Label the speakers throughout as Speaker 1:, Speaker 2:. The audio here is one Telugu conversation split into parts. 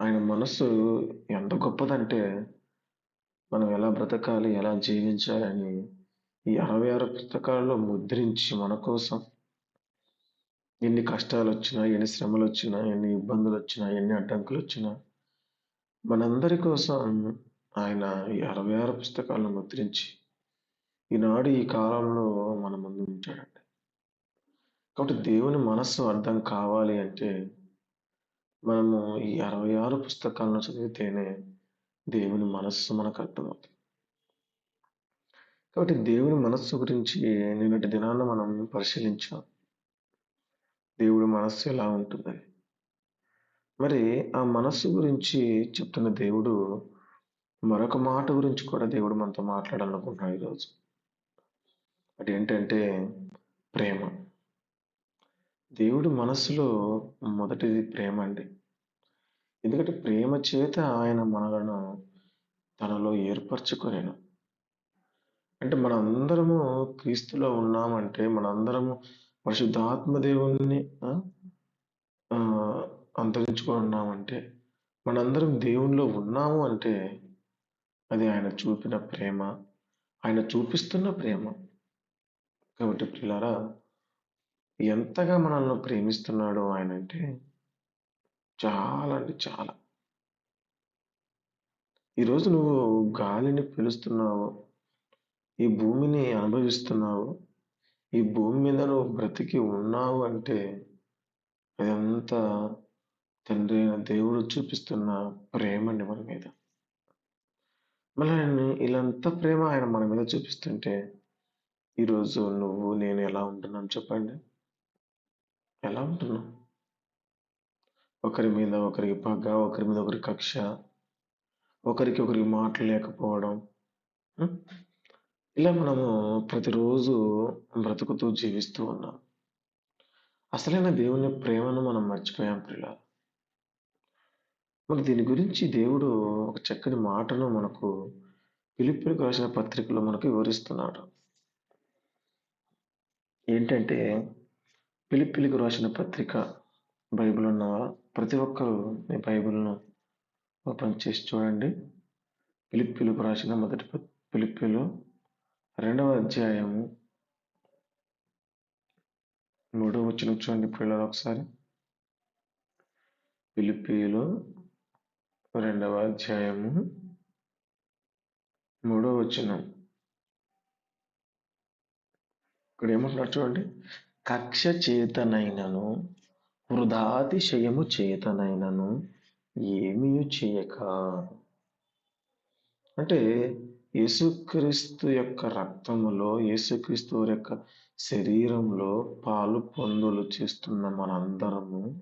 Speaker 1: ఆయన మనస్సు ఎంత గొప్పదంటే మనం ఎలా బ్రతకాలి ఎలా జీవించాలని ఈ అరవై ఆరు పుస్తకాల్లో ముద్రించి మన కోసం ఎన్ని కష్టాలు వచ్చినా ఎన్ని శ్రమలు వచ్చినా ఎన్ని ఇబ్బందులు వచ్చినా ఎన్ని అడ్డంకులు వచ్చినా మనందరి కోసం ఆయన ఈ అరవై ఆరు పుస్తకాలను ముద్రించి ఈనాడు ఈ కాలంలో మన ముందు ఉంచాడండి కాబట్టి దేవుని మనస్సు అర్థం కావాలి అంటే మనము ఈ అరవై ఆరు పుస్తకాలను చదివితేనే దేవుని మనస్సు మనకు అర్థమవుతుంది. కాబట్టి దేవుని మనస్సు గురించి నిన్నటి దినాన మనం పరిశీలించాం. దేవుడి మనస్సు ఎలా ఉంటుందని. మరి ఆ మనస్సు గురించి చెప్తున్న దేవుడు మరొక మాట గురించి కూడా దేవుడు మనతో మాట్లాడాలనుకుంటున్నాడు ఈరోజు. అదేంటంటే ప్రేమ. దేవుడి మనస్సులో మొదటిది ప్రేమ అండి. ఎందుకంటే ప్రేమ చేత ఆయన మనలను తనలో ఏర్పరచుకోలేను అంటే మనందరము క్రీస్తులో ఉన్నామంటే మనందరము పరిశుద్ధాత్మ దేవుణ్ణి అంతరించుకొని ఉన్నామంటే మనందరం దేవునిలో ఉన్నాము అంటే అది ఆయన చూపిన ప్రేమ ఆయన చూపిస్తున్న ప్రేమ. కాబట్టి పిల్లరా ఎంతగా మనల్ని ప్రేమిస్తున్నాడో ఆయన అంటే చాలా అంటే చాలా. ఈరోజు నువ్వు గాలిని పీలుస్తున్నావు ఈ భూమిని అనుభవిస్తున్నావు ఈ భూమి మీద నువ్వు బ్రతికి ఉన్నావు అంటే అదంతా తండ్రి అయిన దేవుడు చూపిస్తున్న ప్రేమ అండి మన మీద. మళ్ళీ ఇలాంత ప్రేమ ఆయన మన మీద చూపిస్తుంటే ఈరోజు నువ్వు నేను ఎలా ఉంటున్నాను చెప్పండి. ఎలా ఉంటున్నావు ఒకరి మీద ఒకరికి పగ ఒకరి మీద ఒకరి కక్ష ఒకరికి ఒకరికి మాటలు లేకపోవడం ఇలా మనము ప్రతిరోజు బ్రతుకుతూ జీవిస్తూ ఉన్నాం. అసలైన దేవుని ప్రేమను మనం మర్చిపోయాం ప్రియుల మరి దీని గురించి దేవుడు ఒక చక్కని మాటను మనకు పిలుపులకు రాసిన పత్రికలో మనకు వివరిస్తున్నాడు. ఏంటంటే పిలిపిలికి రాసిన పత్రిక బైబిల్ ఉన్న ప్రతి ఒక్కరు మీ బైబిల్ను ఓపెన్ చేసి చూడండి. పిలిపిలకు రాసిన మొదటి ప- పిలిపిలు రెండవ అధ్యాయము మూడో వచ్చిన చూడండి పిల్లలు ఒకసారి. పిలిపిలు రెండవ అధ్యాయము మూడో వచనం. ఇక్కడ ఏమంటున్నారు చూడండి? కక్ష చేతనైనను వృధాతిశయము చేతనైనను ఏమీ చేయక? అంటే యేసుక్రీస్తు యొక్క రక్తములో యేసుక్రీస్తు యొక్క శరీరంలో పాలు పొందులు చేస్తున్న మనందరము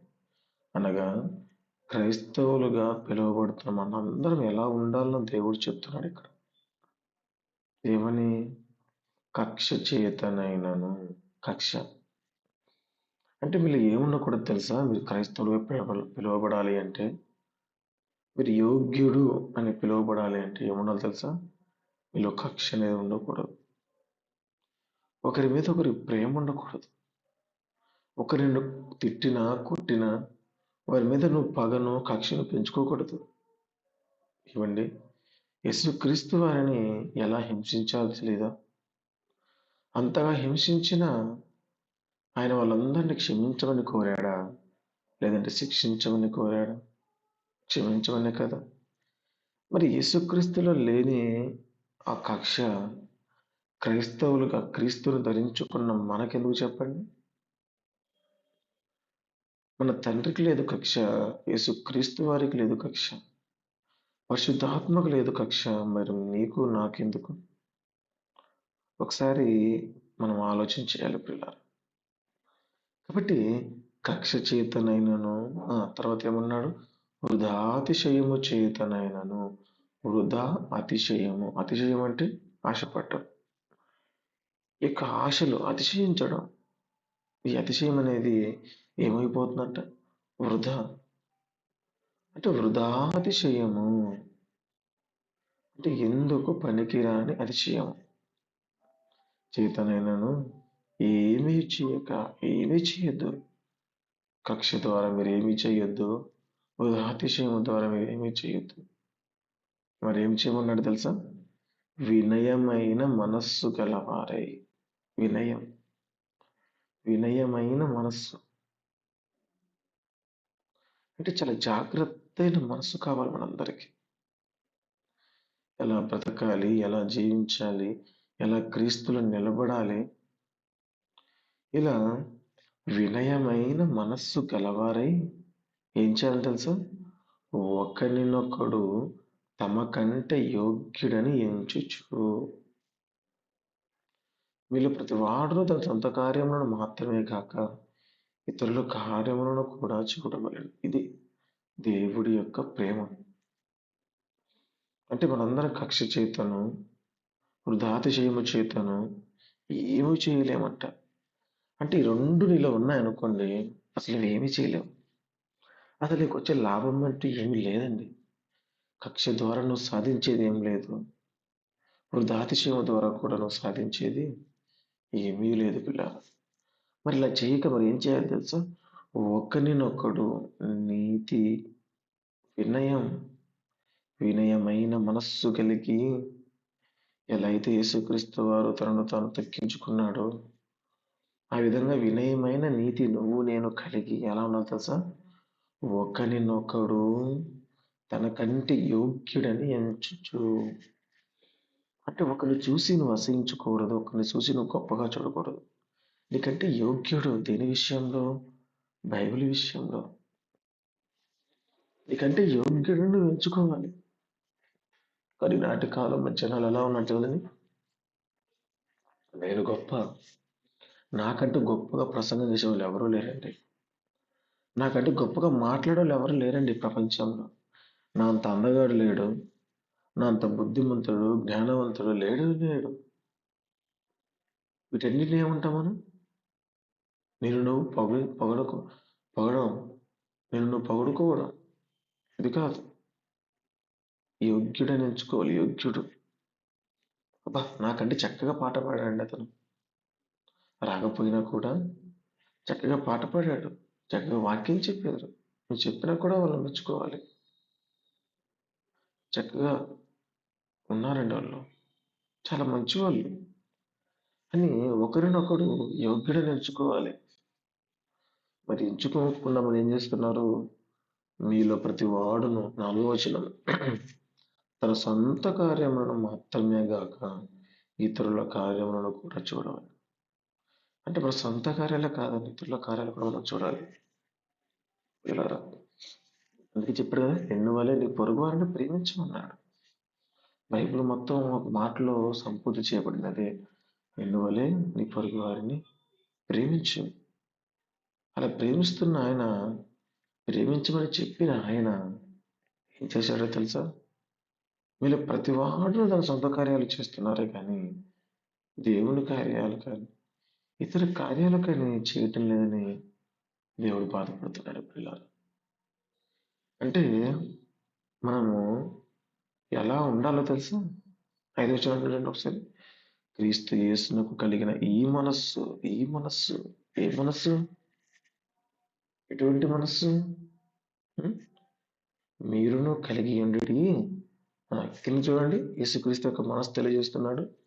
Speaker 1: అనగా క్రైస్తవులుగా పిలువబడుతున్న మనందరం ఎలా ఉండాలని దేవుడు చెప్తున్నాడు ఇక్కడ. ఏమని కక్ష చేతనైనను కక్ష అంటే మీరు ఏముండకూడదు తెలుసా? మీరు క్రైస్తవులుగా పిలువబడాలి అంటే? మీరు యోగ్యుడు అని పిలువబడాలి అంటే ఏముండాలి తెలుసా? వీళ్ళు కక్ష అనేది ఉండకూడదు. ఒకరి మీద ఒకరి ప్రేమ ఉండకూడదు. ఒకరిని తిట్టినా కొట్టినా వారి మీద నువ్వు పగను కక్షను పెంచుకోకూడదు. ఇవ్వండి యేసుక్రీస్తు వారిని ఎలా హింసించాల్సి లేదా అంతగా హింసించిన ఆయన వాళ్ళందరినీ క్షమించమని కోరాడా? లేదంటే శిక్షించమని కోరాడా? క్షమించమనే కదా. మరి యేసుక్రీస్తులో లేని ఆ కక్ష క్రైస్తవులుగా క్రీస్తును ధరించుకున్న మనకెందుకు చెప్పండి? మన తండ్రికి లేదు కక్ష యేసుక్రీస్తు వారికి లేదు కక్ష. పరిశుద్ధాత్మకు లేదు కక్ష మరి నీకు నాకెందుకు? ఒకసారి మనం ఆలోచన చేయాలి పిల్లలు కాబట్టి కక్ష చేతనైనను ఆ, తర్వాత ఏమన్నాడు? వృధా అతిశయము చేతనైనను. వృధా అతిశయము. అతిశయం అంటే ఆశపడటం ఈ యొక్క ఆశలు అతిశయించడం. ఈ అతిశయం అనేది ఏమైపోతుందంట? వృధా. అంటే వృధా అతిశయము. అంటే ఎందుకు పనికిరాని అతిశయం? చేతనైనను ఏమీ చేయక ఏమీ చేయొద్దు కక్ష ద్వారా మీరు ఏమీ చేయొద్దు ఉదాతిశయం ద్వారా మీరు ఏమీ చేయొద్దు మరి ఏం చేయమన్నాడు తెలుసా? వినయమైన మనస్సు గలవారై. వినయం. వినయమైన మనస్సు. అంటే చాలా జాగ్రత్తైన మనస్సు కావాలి మనందరికీ. ఎలా బ్రతకాలి? ఎలా జీవించాలి? ఎలా క్రీస్తులు నిలబడాలి? ఇలా వినయమైన మనస్సు గలవారై ఏం చేయాలి తెలుసా? ఒకరినొకడు తమ కంటే యోగ్యుడని ఎంచుచు. వీళ్ళు ప్రతి వాడును తన సొంత కార్యములను మాత్రమే కాక ఇతరుల కార్యములను కూడా చూడవలను. ఇది దేవుడి యొక్క ప్రేమ. అంటే మనందరం కక్ష చేతను వృధాతిశయము చేతను ఏమి చేయలేమంట. అంటే ఈ రెండు నీలో ఉన్నాయనుకోండి అసలు ఏమీ చేయలేవు. అసలు నీకు వచ్చే లాభం అంటూ ఏమీ లేదండి. కక్ష ద్వారా నువ్వు సాధించేది ఏం లేదు. వృధాతిశయం ద్వారా కూడా నువ్వు సాధించేది ఏమీ లేదు పిల్ల. మరి ఇలా చేయక మరి ఏం చేయాలి తెలుసా? ఒకరినొకడు నీతి వినయం వినయమైన మనస్సు కలిగి ఎలా అయితే యేసుక్రీస్తు వారు తనను తాను తగ్గించుకున్నాడో ఆ విధంగా వినయమైన నీతి నువ్వు నేను కలిగి ఎలా ఉన్నావు తెలుసా? ఒకరినొకడు తన కంటి యోగ్యుడని ఎంచుచు. అంటే ఒకరిని చూసి నువ్వు అసహించకూడదు ఒకరిని చూసి నువ్వు గొప్పగా చూడకూడదు. నీకంటే యోగ్యుడు దేని విషయంలో? బైబిల్ విషయంలో. నీకంటే యోగ్యుడు నువ్వు ఎంచుకోవాలి. కానీ నాటి కాలంలో జనాలు ఎలా ఉన్నట్టు నేను గొప్ప. నాకంటూ గొప్పగా ప్రసంగం చేసే వాళ్ళు ఎవరూ లేరండి. నాకంటే గొప్పగా మాట్లాడే వాళ్ళు ఎవరు లేరండి ప్రపంచంలో. నా అంత అందగాడు లేడు. నా అంత బుద్ధిమంతుడు జ్ఞానవంతుడు లేడు లేడు. వీటన్నిటిని ఏమంటాం మనం? నేను నువ్వు పొగ పొగడుకో పొగడం. నేను నువ్వు పొగడుకోవడం. ఇది కాదు. యోగ్యుడని ఎంచుకోవాలి యోగ్యుడు. అబ్బా నాకంటే చక్కగా పాట పాడాడు అతను. రాకపోయినా కూడా చక్కగా పాట పాడాడు. చక్కగా వాక్యం చెప్పారు. నువ్వు చెప్పినా కూడా వాళ్ళు మెచ్చుకోవాలి చక్కగా ఉన్నారండి వాళ్ళు. చాలా మంచి వాళ్ళు అని ఒకరినొకడు యోగ్యుడని ఎంచుకోవాలి మరి ఎంచుకోకుండా మనం ఏం చేస్తున్నారు? మీలో ప్రతి వాడును నామవచనం తన సొంత కార్యములను మాత్రమే గాక ఇతరుల కార్యములను కూడా చూడవాలి అంటే మన సొంత కార్యాలే కాదండి ఇతరుల కార్యాలు కూడా మనం చూడాలి. పిల్లరా అందుకే చెప్పాడు కదా నిన్ను వల్లే నీ పొరుగు వారిని ప్రేమించమన్నాడు. బైబిల్ మొత్తం ఒక మాటలో సంపూర్తి చేయబడింది. అదే నిన్ను వలే నీ పొరుగు వారిని ప్రేమించు. అలా ప్రేమిస్తున్న ఆయన ప్రేమించమని చెప్పిన ఆయన ఏం చేశాడో తెలుసా? వీళ్ళు ప్రతి వాడు తన సొంత కార్యాలు చేస్తున్నారే కానీ దేవుని కార్యాలు కానీ ఇతర కార్యాలు కానీ చేయటం లేదని దేవుడు బాధపడుతున్నాడు పిల్లలు అంటే మనము ఎలా ఉండాలో తెలుసా? ఐదో చూడండి ఒకసారి. క్రీస్తు యేసునకు కలిగిన ఈ మనస్సు ఈ మనస్సు ఏ మనస్సు? ఎటువంటి మనస్సు? మీరును కలిగి ఉండి వ్యక్తిని చూడండి. యేసుక్రీస్తు యొక్క మనస్సు తెలియజేస్తున్నాడు.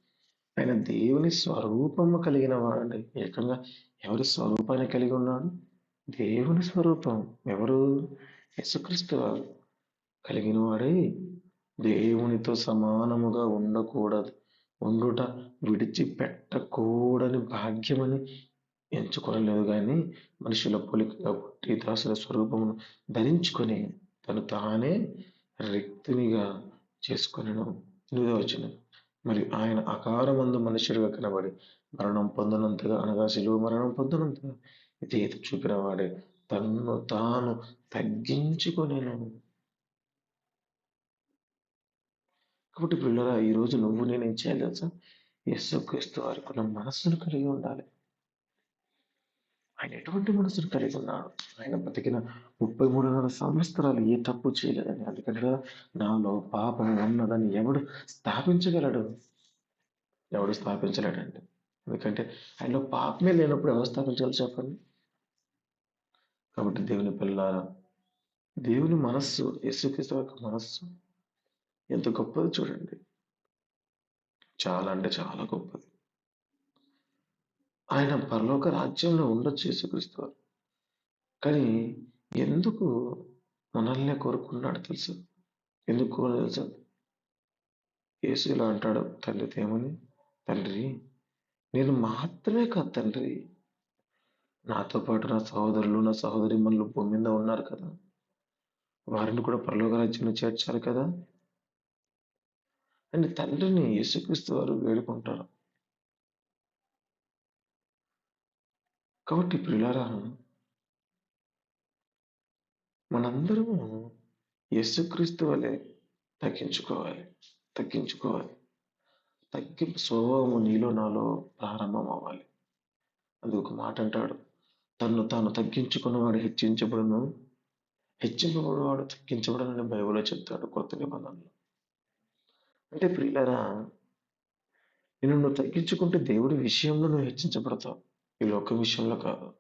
Speaker 1: ఆయన దేవుని స్వరూపము కలిగిన వాడండి. ఏకంగా ఎవరి స్వరూపాన్ని కలిగి ఉన్నాడు? దేవుని స్వరూపం. ఎవరు? యశుక్రీస్తు వారు. కలిగిన వాడే దేవునితో సమానముగా ఉండకూడదు. ఉండుట విడిచిపెట్టకూడని భాగ్యమని ఎంచుకోలేదు కానీ మనుషుల పోలికగా పుట్టి దాసుల స్వరూపమును ధరించుకొని తను తానే రిక్తునిగా చేసుకొనెను. ఎనిమిదో వచ్చిన మరి ఆయన అకారమందు మనుషుడిగా కనబడి మరణం పొందనంతగా అనగా శిలువ మరణం పొందనంతగా చేత చూపిన వాడే. తన్ను తాను తగ్గించుకునేను. కాబట్టి పిల్లరా ఈరోజు నువ్వు నేను ఏం చేయాలి తెలుసా? యేసుక్రీస్తు వారికి ఉన్న మనస్సును కలిగి ఉండాలి. ఆయన ఎటువంటి మనసును కలిగి ఉన్నాడు? ఆయన బతికిన ముప్పై మూడున్నర సంవత్సరాలు ఏ తప్పు చేయలేదని అందుకంటే నాలో పాపం ఉన్నదని ఎవడు స్థాపించగలడు? ఎవడు స్థాపించలేడండి. ఎందుకంటే ఆయనలో పాపమే లేనప్పుడు ఎవరు స్థాపించాలి చెప్పండి? కాబట్టి దేవుని పిల్లారా దేవుని మనస్సు యేసుక్రీస్తు యొక్క మనస్సు ఎంత గొప్పది చూడండి. చాలా అంటే చాలా గొప్పది. ఆయన పరలోక రాజ్యంలో ఉండొచ్చు యేసుక్రీస్తు వారు. కానీ ఎందుకు మనల్నే కోరుకున్నాడు తెలుసు? ఎందుకు కోరు తెలుసు? యేసు ఇలా అంటాడు తండ్రి తేమని తండ్రి నేను మాత్రమే కాదు తండ్రి. నాతో పాటు నా సహోదరులు నా సహోదరి మనలు భూమి మీద ఉన్నారు కదా. వారిని కూడా పరలోక రాజ్యంలో చేర్చారు కదా. అని తండ్రిని యేసుక్రీస్తు వారు వేడుకుంటారు. కాబట్టి ప్రియులారా మనందరము యేసుక్రీస్తు వలె తగ్గించుకోవాలి తగ్గించుకోవాలి. తగ్గింపు స్వభావము నీలో నాలో ప్రారంభం అవ్వాలి అది ఒక మాట అంటాడు తను తాను తగ్గించుకున్నవాడు హెచ్చించబడును హెచ్చింపబడివాడు తగ్గించబడనని బైబిల్లో చెప్తాడు కొత్త నిబంధనలో. అంటే ప్రియులరా నేను నువ్వు తగ్గించుకుంటే దేవుడి విషయంలో నువ్వు హెచ్చించబడతావు. ఈ లోక విషయంలో కాదు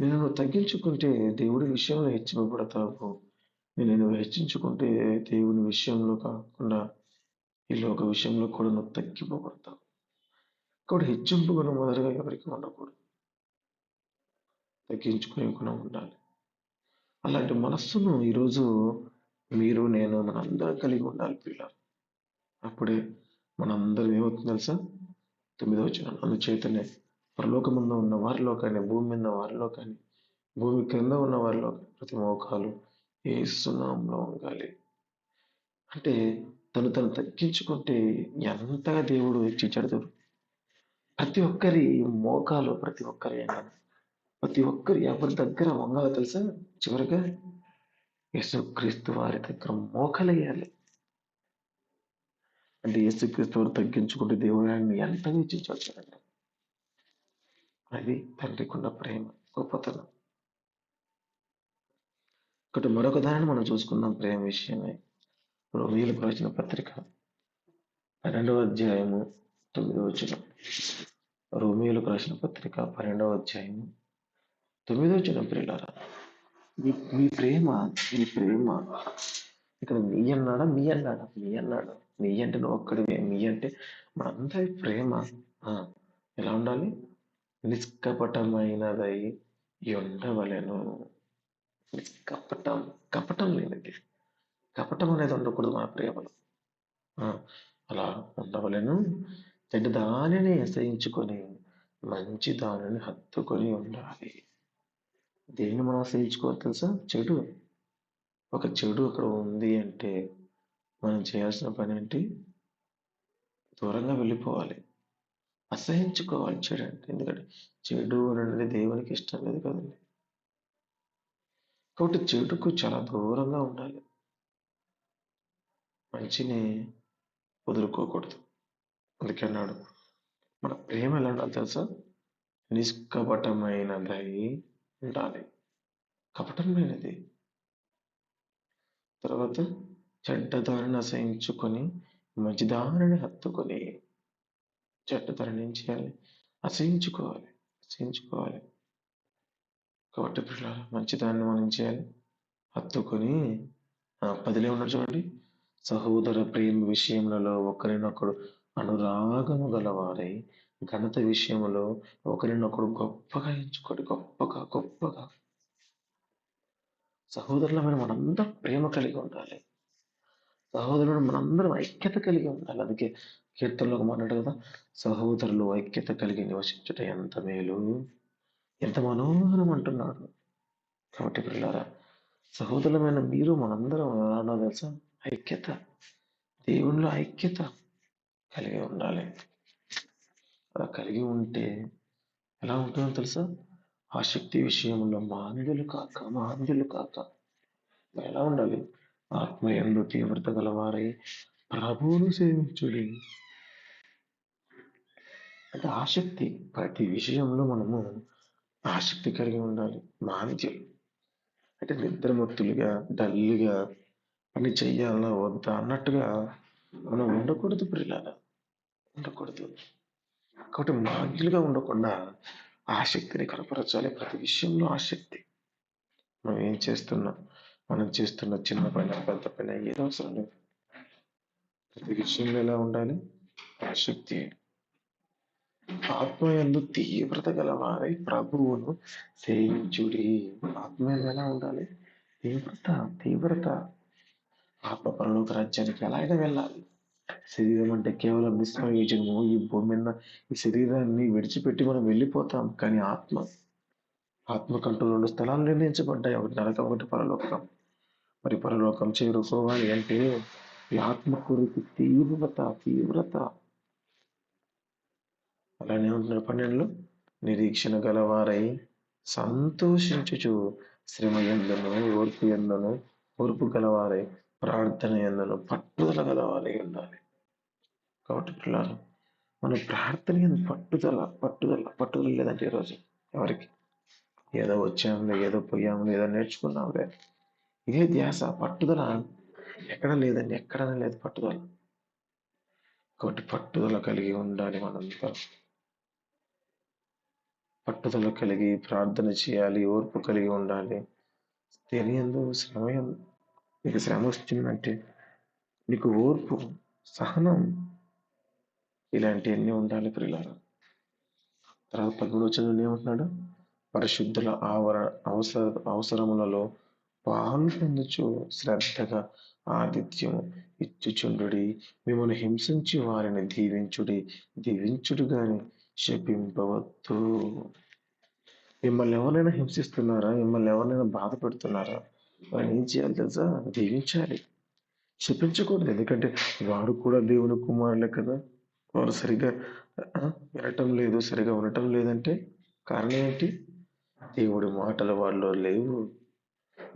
Speaker 1: నేను నువ్వు తగ్గించుకుంటే దేవుడి విషయంలో హెచ్చింపబడతావు నేను నువ్వు హెచ్చించుకుంటే దేవుని విషయంలో కాకుండా ఈ లోక విషయంలో కూడా నువ్వు తగ్గింపబడతావు. ఇక్కడ హెచ్చింపు గుణం మొదలుగా ఎవరికి ఉండకూడదు. తగ్గించుకునే గుణం ఉండాలి. అలాంటి మనస్సును ఈరోజు మీరు నేను మనందరం కలిగి ఉండాలి పిల్లలు అప్పుడే మనందరం ఏమవుతుంది తెలుసా? తొమ్మిదో వచ్చిన అందుచేతనే పరలోకముందు ఉన్న వారిలో కానీ భూమి మీద వారిలో కానీ భూమి క్రింద ఉన్న వారిలో కానీ ప్రతి మోకాలు ఏ సున్నాంలో ఉండాలి. అంటే తను తను తగ్గించుకుంటే ఎంతగా దేవుడు హెచ్చించాడు ప్రతి ఒక్కరి మోకాలు ప్రతి ఒక్కరి ప్రతి ఒక్కరు ఎవరి దగ్గర వంగాలో తెలుసా? చివరిగా యేసుక్రీస్తు వారి దగ్గర మోకలేయాలి అంటే యేసుక్రీస్తు వారు తగ్గించుకుంటే దేవుడు ఆయన ఎంతగా ఇచ్చించాడు చూడండి. అది తండ్రికున్న ప్రేమ గొప్పతనం. ఇక్కడ మరొక దానిని మనం చూసుకుందాం ప్రేమ విషయమే. రోమిలకు ప్రవచన పత్రిక పన్నెండవ అధ్యాయము తొమ్మిదవ వచ్చిన రోమియోలు రాసిన పత్రిక పన్నెండవ అధ్యాయము తొమ్మిదవ వచ్చిన ప్రియులారా. మీ మీ ప్రేమ మీ ప్రేమ. ఇక్కడ మీ అన్నాడా మీ అన్నాడా మీ అన్నాడా? మీ అంటే నువ్వు ఒక్కడివే మీ అంటే మనందరి ప్రేమ. ఎలా ఉండాలి? నిష్కపటమైనదై ఉండవలెను. నిష్కపటం కపటం లేనిది. కపటం అనేది ఉండకూడదు మన ప్రేమలో అలా ఉండవలను. చెడ్డ దానిని అసహించుకొని మంచి దానిని హత్తుకొని ఉండాలి. దేన్ని మనం ఆశ్రయించుకోవాలి తెలుసా? చెడు. ఒక చెడు అక్కడ ఉంది అంటే మనం చేయాల్సిన పని ఏంటి? దూరంగా వెళ్ళిపోవాలి. అసహించుకోవాలి. చెడు అంటే ఎందుకంటే చెడు అనేది దేవునికి ఇష్టం లేదు కదండి. కాబట్టి చెడుకు చాలా దూరంగా ఉండాలి. మంచిని వదులుకోకూడదు. అందుకే అన్నాడు. మన ప్రేమ ఎలా ఉండాలి తెలుసా? నిష్కపటమైనదై ఉండాలి. కపటమైనది. తర్వాత చెడ్డదారిని అసహించుకొని మంచిదారిని హత్తుకొని చెడ్డదారిని ఏం చేయాలి అసహించుకోవాలి. అసహించుకోవాలి. కాబట్టి పిల్లలు మంచిదాన్ని మనం చేయాలి? హత్తుకొని పదిలే ఉన్నారు చూడండి. సహోదర ప్రేమ విషయములలో ఒకరినొకడు అనురాగము గలవారై ఘనత విషయంలో ఒకరినొకడు గొప్పగా ఎంచుకోండి. గొప్పగా గొప్పగా. సహోదరులమైన మనందరం ప్రేమ కలిగి ఉండాలి. సహోదరుడు మనందరం ఐక్యత కలిగి ఉండాలి. అందుకే కీర్తనలో ఒక మాట కదా సహోదరులు ఐక్యత కలిగి నివసించుట ఎంత మేలు ఎంత మనోహరం అంటున్నాడు కాబట్టి పిల్లారా సహోదరులమైన మీరు మనందరం ఎలా తెలుసా ఐక్యత దేవునిలో ఐక్యత కలిగి ఉండాలి. అలా కలిగి ఉంటే ఎలా ఉంటుందో తెలుసా ఆసక్తి విషయంలో మాంద్యులు కాక మాంద్యులు కాక ఎలా ఉండాలి? ఆత్మ ఎందు తీవ్రత గలవారై ప్రభువును సేవించుడి. అంటే ఆసక్తి. ప్రతి విషయంలో మనము ఆసక్తి కలిగి ఉండాలి. మాంద్యులు అంటే నిద్రమత్తులుగా డల్గా పని చెయ్యాలా వద్దా అన్నట్టుగా మనం ఉండకూడదు ప్రియులారా. ఉండకూడదు. కాబట్టి మాంద్యులుగా ఉండకుండా ఆసక్తిని కనపరచాలి. ప్రతి విషయంలో ఆసక్తి. మనం ఏం చేస్తున్నాం మనం చేస్తున్న చిన్న పైన పెద్ద పైన ఏదో అవసరం లేదు. ప్రతి విషయంలో ఎలా ఉండాలి? ఆసక్తి. ఆత్మయందు తీవ్రత గలవారై ప్రభువును సేవించుడి. ఆత్మయందు ఎలా ఉండాలి? తీవ్రత తీవ్రత. ఆత్మ పరలోక రాజ్యానికి ఎలా అయినా వెళ్ళాలి. శరీరం అంటే కేవలం నిష్ప్రయోజనము. ఈ భూమి మీద ఈ శరీరాన్ని విడిచిపెట్టి మనం వెళ్ళిపోతాం. కానీ ఆత్మ ఆత్మకంటూ రెండు స్థలాలు నిర్ణయించబడ్డాయి. ఒకటి నరకం ఒకటి పరలోకం. మరి పరలోకం చేరుకోవాలి అంటే ఈ ఆత్మ కొరకు తీవ్రత తీవ్రత. అలానే ఉంటున్న పన్నెండులో నిరీక్షణ గలవారై సంతోషించుచు శ్రమ ఎందును ఓర్పు ఎందును ఓర్పు గలవారై ప్రార్థన ఎందును పట్టుదల గలవారై ఉండాలి. కాబట్టి పిల్లలు మన ప్రార్థన ఎందు పట్టుదల పట్టుదల పట్టుదల లేదంటే ఈరోజు ఎవరికి? ఏదో వచ్చాంలే ఏదో పోయాంలే ఏదో నేర్చుకున్నాంలే. ఇదే ధ్యాస పట్టుదల. ఎక్కడ లేదండి ఎక్కడనే లేదు పట్టుదల. కాబట్టి పట్టుదల కలిగి ఉండాలి మనంతా పట్టుదల కలిగి ప్రార్థన చేయాలి ఓర్పు కలిగి ఉండాలి. తెలియదు సమయం నీకు శ్రమ వచ్చిందంటే నీకు ఓర్పు సహనం ఇలాంటివన్నీ ఉండాలి పిల్లలు తర్వాత పదమూడు చదువు ఏమంటున్నాడు? పరిశుద్ధుల ఆవర అవసర అవసరములలో పాలు పొందుచు శ్రద్ధగా ఆతిథ్యము ఇచ్చుచుండుడి. మిమ్మల్ని హింసించి వారిని దీవించుడి. దీవించుడు గాని శపింపవద్దు మిమ్మల్ని ఎవరైనా హింసిస్తున్నారా? మిమ్మల్ని ఎవరైనా బాధ పెడుతున్నారా? వారిని ఏం చేయాలి తెలుసా? దీవించాలి శపించకూడదు ఎందుకంటే వారు కూడా దేవుని కుమారులే కదా. వారు సరిగా వినటం లేదు సరిగా ఉండటం లేదంటే కారణం ఏంటి? దేవుడి మాటలు వాళ్ళు లేవు.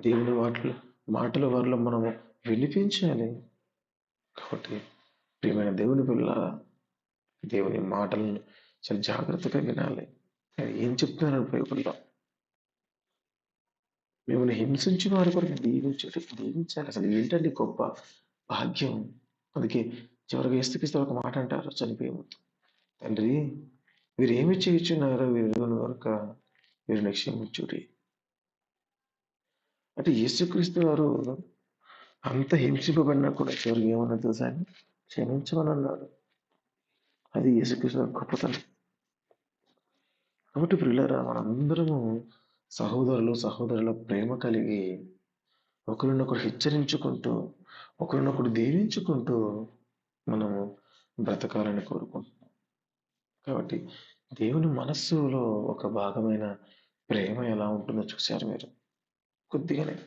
Speaker 1: దేవుని మాటలు మాటల వారిలో మనము వినిపించాలి. కాబట్టి ప్రియమైన దేవుని పిల్ల దేవుని మాటలను చాలా జాగ్రత్తగా వినాలి. ఏం చెప్తున్నారు బైబుల్లో మిమ్మల్ని హింసించిన వారి కొరకు దీవించు దీవించాలి అసలు ఏంటండి గొప్ప భాగ్యం? అందుకే చివరికి ఏస్తుకిస్తే ఒక మాట అంటారు చనిపోయేముందు తండ్రి వీరు ఏమి చేయించున్నారో వీరు వరకు వీరిని క్షమించుడి అంటే యేసుక్రీస్తు వారు అంత హింసింపబడినా కూడా చివరికి ఏమన్నా తెలుసా క్షమించమని అన్నాడు అది యేసుక్రీస్తు గొప్పతనం. కాబట్టి ప్రియులరా మనందరము సహోదరులు సహోదరుల ప్రేమ కలిగి ఒకరినొకరు హెచ్చరించుకుంటూ ఒకరినొకరు దీవించుకుంటూ మనము బ్రతకాలని కోరుకుంటున్నాం. కాబట్టి దేవుని మనస్సులో ఒక భాగమైన ప్రేమ ఎలా ఉంటుందో చూశారు మీరు? కొద్దిగానే.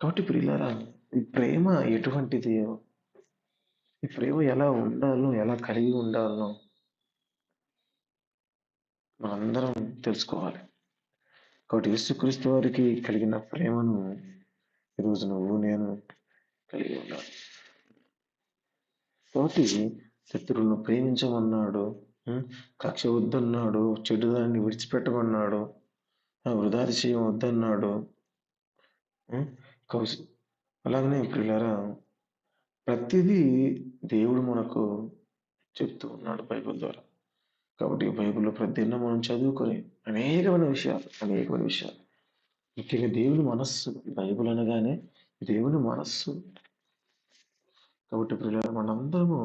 Speaker 1: కాబట్టి ప్రియులారా ఈ ప్రేమ ఎటువంటిది? ఈ ప్రేమ ఎలా ఉండాలో ఎలా కలిగి ఉండాలనో మనందరం తెలుసుకోవాలి. కాబట్టి యేసుక్రీస్తు వారికి కలిగిన ప్రేమను ఈరోజు నువ్వు నేను కలిగి ఉండాలి కాబట్టి శత్రువులను ప్రేమించమన్నాడు కక్ష వద్దన్నాడు చెడు దాన్ని విడిచిపెట్టమన్నాడు చేయం వద్దన్నాడు కౌశ అలాగనే పిల్లరా ప్రతిదీ దేవుడు మనకు చెప్తూ ఉన్నాడు బైబిల్ ద్వారా. కాబట్టి బైబిల్లో ప్రతిదిన మనం చదువుకొని అనేకమైన విషయాలు అనేకమైన విషయాలు. ముఖ్యంగా దేవుని మనస్సు బైబిల్ అనగానే దేవుని మనస్సు. కాబట్టి పిల్లలు మనందరము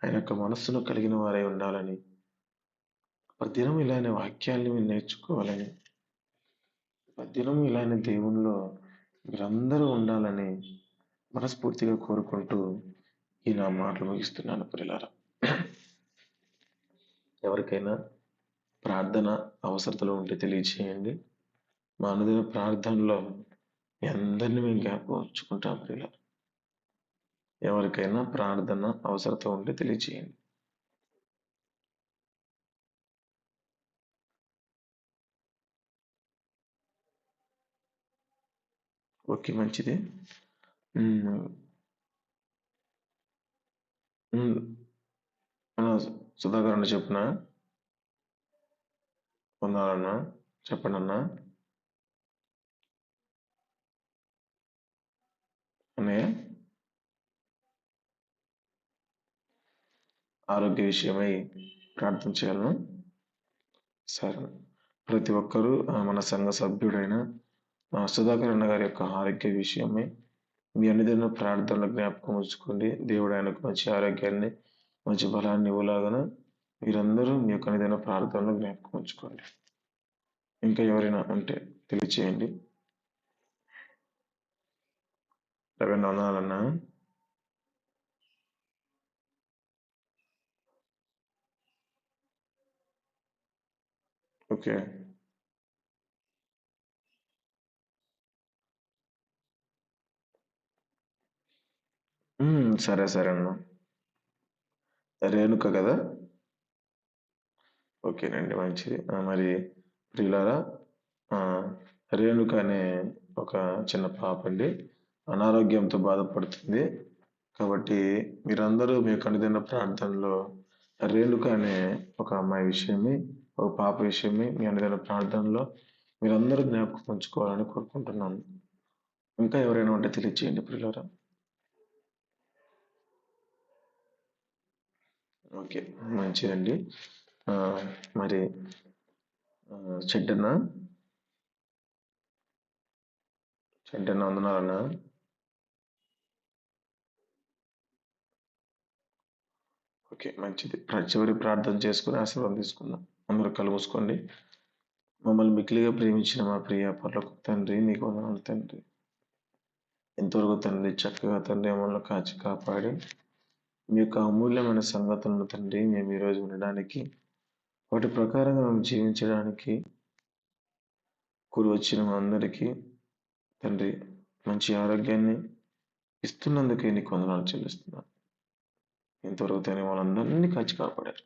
Speaker 1: ఆయన యొక్క మనస్సును కలిగిన వారై ఉండాలని ప్రతిదినం ఇలానే వాక్యాల్ని నేర్చుకోవాలని ప్రతిదినం ఇలానే దేవునిలో మీరందరూ ఉండాలని మనస్ఫూర్తిగా కోరుకుంటూ ఈ నా మాటలు ముగిస్తున్నాను పిల్లలారా ఎవరికైనా ప్రార్థన అవసరతలు ఉంటే తెలియచేయండి. మా అనుదిన ప్రార్థనలో అందరినీ మేము జ్ఞాపకం ఉంచుకుంటాం ప్రియుల. ఎవరికైనా ప్రార్థన అవసరత ఉంటే తెలియచేయండి. ఓకే మంచిది. సుధాకర్ అన్న చెప్పున? పొందాలన్నా? చెప్పండి అన్నా అన్నయ్య? ఆరోగ్య విషయమై ప్రార్థన చేయాలను సరే. ప్రతి ఒక్కరూ మన సంఘ సభ్యుడైన సుధాకర్ అన్న గారి యొక్క ఆరోగ్య విషయమై మీ అన్నిదిన ప్రార్థనలు జ్ఞాపకం ఉంచుకోండి. దేవుడు ఆయనకు మంచి ఆరోగ్యాన్ని మంచి బలాన్ని ఇవ్వలాగన మీరందరూ మీ యొక్క అన్నిదిన ప్రార్థనలు జ్ఞాపకం ఉంచుకోండి. ఇంకా ఎవరైనా ఉంటే తెలియచేయండి. రవీంద్ర వందనాలన్నా. ఓకే. సరే సరే అన్నా. రేణుక కదా? ఓకేనండి మంచిది. మరి ప్రియులారా రేణుక అనే ఒక చిన్న పాప అండి. అనారోగ్యంతో బాధపడుతుంది. కాబట్టి మీరందరూ మీ కనుదిన ప్రార్థనలో రేణుక అనే ఒక అమ్మాయి విషయమే ఒక పాప విషయమే మీ అనుదిన ప్రార్థనలో మీరందరూ జ్ఞాపకం ఉంచుకోవాలని కోరుకుంటున్నాను. ఇంకా ఎవరైనా ఉంటే తెలియచేయండి ప్రియులారా. ఓకే మంచిదండి. మరి చెడ్డన్నా చెడ్డన్న? చెడ్డన్న వందనాలన్నా? ఓకే మంచిది. చివరి ప్రార్థన చేసుకుని ఆశీర్వాదం తీసుకుందాం. అందరూ కలుగుసుకోండి మమ్మల్ని మిక్కిలిగా ప్రేమించిన మా ప్రియ పర్లకు తండ్రి మీకు వందనాలు తండ్రి. ఎంతవరకు తండ్రి చక్కగా తండ్రి మమ్మల్ని కాచి కాపాడి మీ యొక్క అమూల్యమైన సంగతులను తండ్రి మేము ఈరోజు ఉండడానికి వాటి ప్రకారంగా మేము జీవించడానికి కూడి వచ్చిన మా అందరికీ తండ్రి మంచి ఆరోగ్యాన్ని ఇస్తున్నందుకే నీకు వందనాలు చెల్లిస్తున్నాను ఇంతవరకు తండ్రి వాళ్ళందరినీ కాచి కాపాడారు.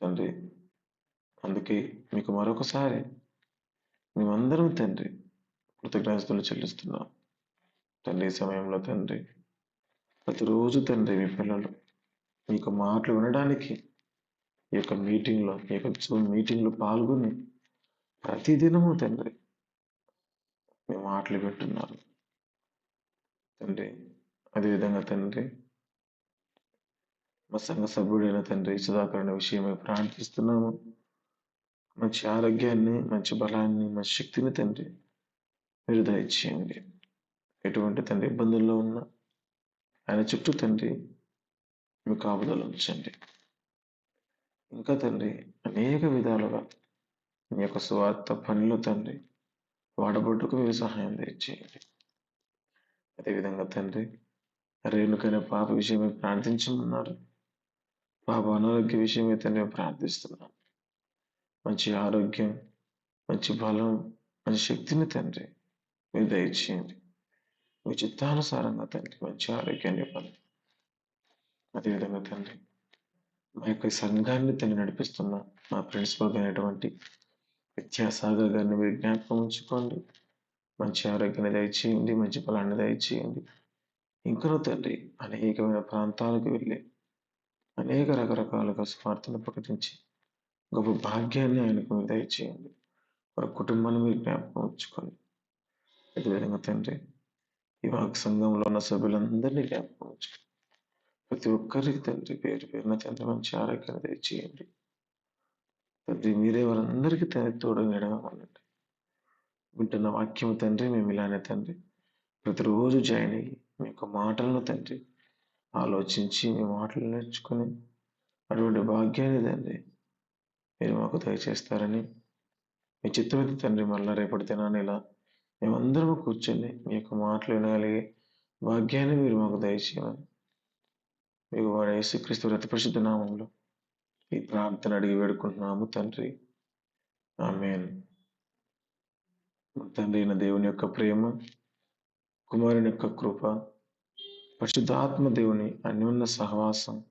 Speaker 1: తండ్రి అందుకే మీకు మరొకసారి మేమందరం తండ్రి కృతజ్ఞతలు చెల్లిస్తున్నాం. తండ్రి సమయంలో తండ్రి ప్రతిరోజు తండ్రి మీ పిల్లలు మీకు మాటలు వినడానికి ఈ యొక్క మీటింగ్లో ఈ యొక్క జూమ్ మీటింగ్లో పాల్గొని ప్రతిదినము తండ్రి మీ మాటలు వింటున్నారు. తండ్రి అదేవిధంగా తండ్రి మా సంఘ సభ్యుడైన తండ్రి సుధాకరణ విషయమై ప్రార్థిస్తున్నాము. మంచి ఆరోగ్యాన్ని మంచి బలాన్ని మంచి శక్తిని తండ్రి మీరు దయచేయండి. ఎటువంటి తండ్రి ఇబ్బందుల్లో ఉన్నా ఆయన చుట్టూ తండ్రి మీ కాపుదలు ఉంచండి. ఇంకా తండ్రి అనేక విధాలుగా మీ యొక్క స్వార్థ పనులు తండ్రి వాడబట్టుకు మీరు సహాయం దయచేయండి. అదేవిధంగా తండ్రి రేణుకైన పాప విషయమై ప్రార్థించమన్నారు. పాప అనారోగ్య విషయమే తండ్రి మేము ప్రార్థిస్తున్నాం మంచి ఆరోగ్యం మంచి బలం మంచి శక్తిని తండ్రి మీరు దయచేయండి. మీ చిత్తానుసారంగా తండ్రి మంచి ఆరోగ్యాన్ని ఇవ్వాలి. అదేవిధంగా తండ్రి మా యొక్క సంఘాన్ని తండ్రి నడిపిస్తున్న మా ప్రిన్సిపల్ అయినటువంటి విద్యాసాగర్ గారిని మీరు జ్ఞాపకం ఉంచుకోండి. మంచి ఆరోగ్యాన్ని దయచేయండి మంచి బలాన్ని దయచేయండి. ఇంకనూ తండ్రి అనేకమైన ప్రాంతాలకు వెళ్ళి అనేక రకరకాలుగా స్వార్థను ప్రకటించి గొప్ప భాగ్యాన్ని ఆయనకు మీరు దయచేయండి. వారి కుటుంబాన్ని మీరు జ్ఞాపకం ఉంచుకోండి. అదేవిధంగా తండ్రి ఈ వాక్ సంఘంలో ఉన్న సభ్యులందరినీ జ్ఞాపకం ప్రతి ఒక్కరికి తండ్రి పేరు పేరున తండ్రి మంచి ఆరోగ్యాన్ని దయచేయండి. తండ్రి మీరే వారందరికీ తండ్రి తోడు ఉండండి వింటున్న వాక్యం తండ్రి మేము ఇలానే తండ్రి. ప్రతిరోజు జాయిన్ అయ్యి మీ యొక్క మాటలను తండ్రి ఆలోచించి మీ మాటలు నేర్చుకుని అటువంటి భాగ్యాన్ని తండ్రి మీరు మాకు దయచేస్తారని మీ చిత్తమైతే తండ్రి మళ్ళా రేపటి దినాన్ని ఇలా మేమందరము కూర్చొని మీ యొక్క మాటలు వినగలిగే భాగ్యాన్ని మీరు మాకు దయచేయమని. మీకు వాడు యేసుక్రీస్తు రతి నామంలో ఈ ప్రార్థన అడిగి వేడుకుంటున్నాము తండ్రి. ఆమెన్. తండ్రి అయిన దేవుని యొక్క ప్రేమ కుమారుని యొక్క కృప పరిశుద్ధాత్మ దేవుని అన్యోన్య సహవాసం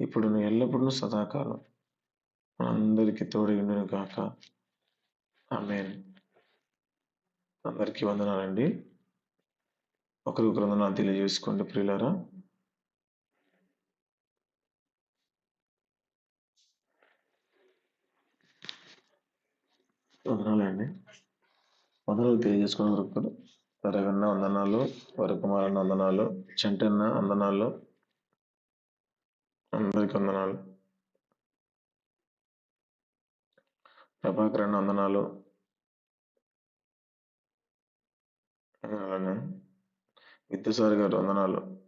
Speaker 1: ఇప్పుడు ఎల్లప్పుడూ సదాకాలం మనందరికీ తోడైండును గాక ఆమెన్. అందరికీ వందనాలండి. ఒకరికొకరు వందనాలు తెలియజేసుకోండి ప్రియులారా. వందనాలండి. వందనాలు తెలియజేసుకున్న ఒకరు తరగన్న వందనాలు వరకుమారన్న వందనాలు చెంటన్న వందనాలు అందరికి వందనాలు. ప్రభాకరణ వందనాలు అలానే విద్యాసారి గారు వందనాలు.